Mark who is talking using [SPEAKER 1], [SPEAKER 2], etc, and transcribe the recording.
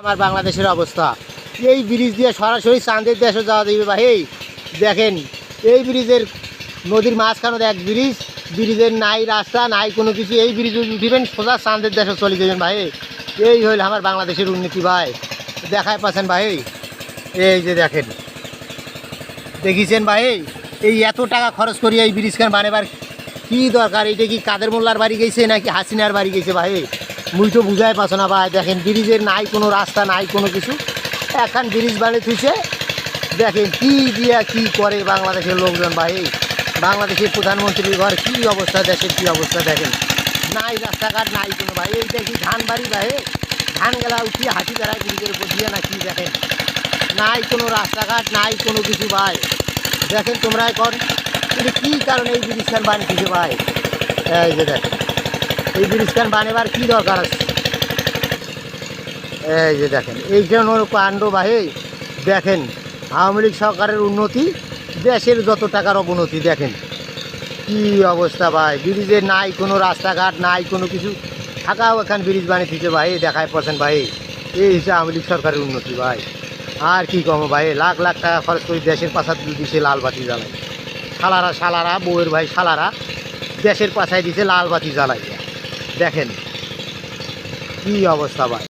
[SPEAKER 1] আমার বাংলাদেশের অবস্থা। এই ব্রিজ দিয়ে সরাসরি চাঁদের দেশে যাওয়া যাবে ভাই এই দেখেন, এই ব্রিজের নদীর মাঝখানে এক ব্রিজ ব্রিজের নাই রাস্তা, নাই কোনো কিছু, এই ব্রিজে উঠিবেন, সোজা চাঁদের দেশে চলে যাবেন ভাই। এই হইল আমার বাংলাদেশের উন্নতি ভাই। দেখায় পাচ্ছেন ভাই, এই যে দেখেন। দেখিছেন ভাই, এই এত টাকা খরচ করি এই ব্রিজ খান বানাবার কি দরকার? এটা কি কাদের মোল্লার বাড়ি গেছে নাকি হাসিনার বাড়ি গেছে ভাই? মুই তো বুঝাই পাচ্ছ না ভাই, দেখেন ব্রিজের নাই কোনো রাস্তা, নাই কোনো কিছু। এখন ব্রিজ বানিয়ে থুইছে। দেখেন কি দিয়া কি করে বাংলাদেশের লোকজন ভাই। বাংলাদেশের প্রধানমন্ত্রীর ঘর কি অবস্থা, দেশের কি অবস্থা দেখেন। নাই রাস্তাঘাট, নাই কোনো ভাই। এই দেখি ধান বাড়ি ভাই। ধান গেলা উঠিয়ে হাঁটি বেড়ায় ব্রিজের উপর দিয়ে না কি দেখেন। নাই কোনো রাস্তাঘাট, নাই কোনো কিছু ভাই। দেখেন তোমরা এখন কী কারণে এই ব্রিজখান বানিয়েছে ভাই? এই যে দেখেন। এই ব্রিজখান বানাবার কী দরকার আছে? এই যে দেখেন, এই জন্য কাণ্ড ভাই দেখেন, আওয়ামী লীগ সরকারের উন্নতি, দেশের যত টাকার অবনতি, দেখেন। কি অবস্থা ভাই, ব্রিজে নাই কোনো রাস্তাঘাট, নাই কোনো কিছু থাকাও এখান ব্রিজ বানিয়ে দিচ্ছে ভাই, দেখায় পাচ্ছেন ভাই। এই হচ্ছে আওয়ামী লীগ সরকারের উন্নতি ভাই। আর কি কম ভাই, লাখ লাখ টাকা খরচ করে দেশের পাশাত দিছে লাল বাতি জ্বালাই শালারা শালারা, বউয়ের ভাই শালারা, দেশের পাশায় দিছে লাল বাতি জ্বালাই দেখেন কি অবস্থা ভাই।